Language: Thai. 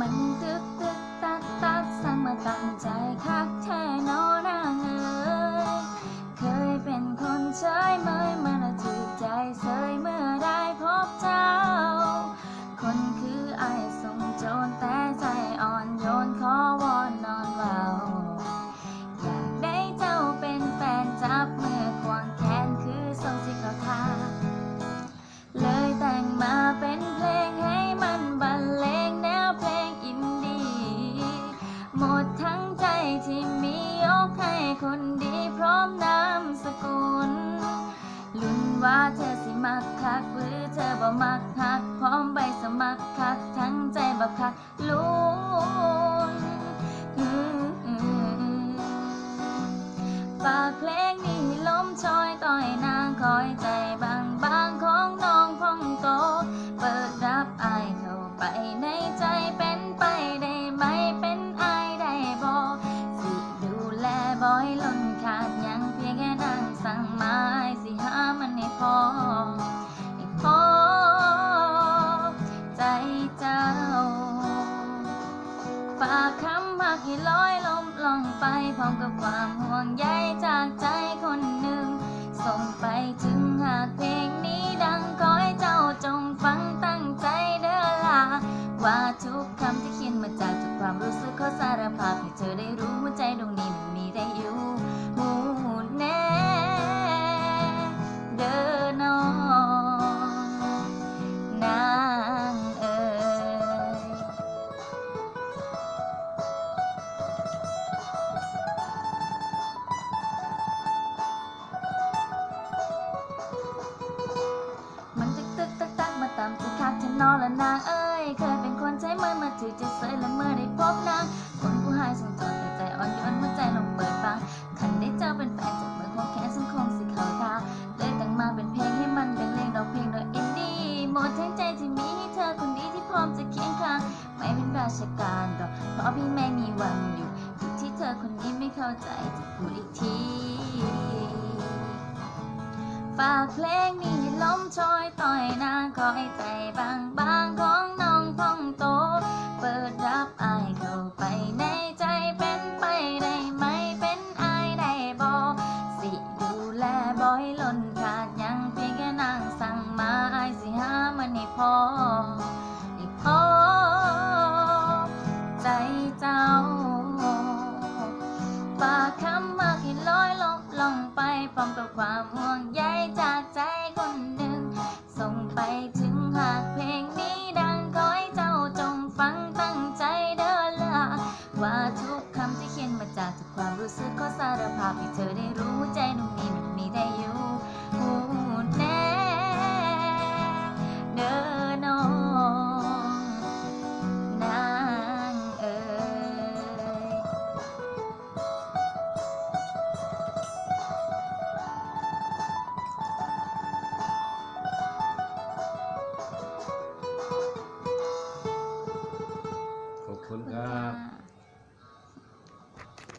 มัน คนดีพร้อมนามสกุล ลุ้นว่าเธอสิมักคักหรือเธอบ่มักคัก พร้อมใบสมัครคัก ทั้งใจบักคักลุ้นอื้ออื้อฝากเพลง คำพักที่ลอยลมลองไปพร้อมกับความห่วงใยจากใจคนหนึ่ง ส่งไปถึงหากเพลงนี้ดังขอให้เจ้าจงฟังตั้งใจเด้อล่ะว่าทุกคำที่เขียนมาจากทุกความรู้สึกขอสารภาพให้เธอได้รู้ มือมาถือจะเสยและเมื่อได้พบนางคนผู้ให้ส่งจอดแต่ใจอ่อนโยนเมื่อใจลงเปิดฟังคันได้เจอเป็นแฟนจากเมื่อคงแค่สังคงสิเขาตาเลยแต่งมาเป็นเพลงให้มันเป็นเลงดอกเพลงโดยอินดี้หมดทั้งใจที่มีให้เธอคนดีที่พร้อมจะเคียงข้างไม่เป็นราชการดอกเพราะพี่ไม่มีวันหยุดอยู่ที่เธอคนนี้ไม่เข้าใจจะพูดอีกทีฝากเพลงนี้ให้ล้มชอยต่อยนางคอยใจบาง เราพาให้เธอได้รู้ใจหนุ่มนี้มีได้เยอะ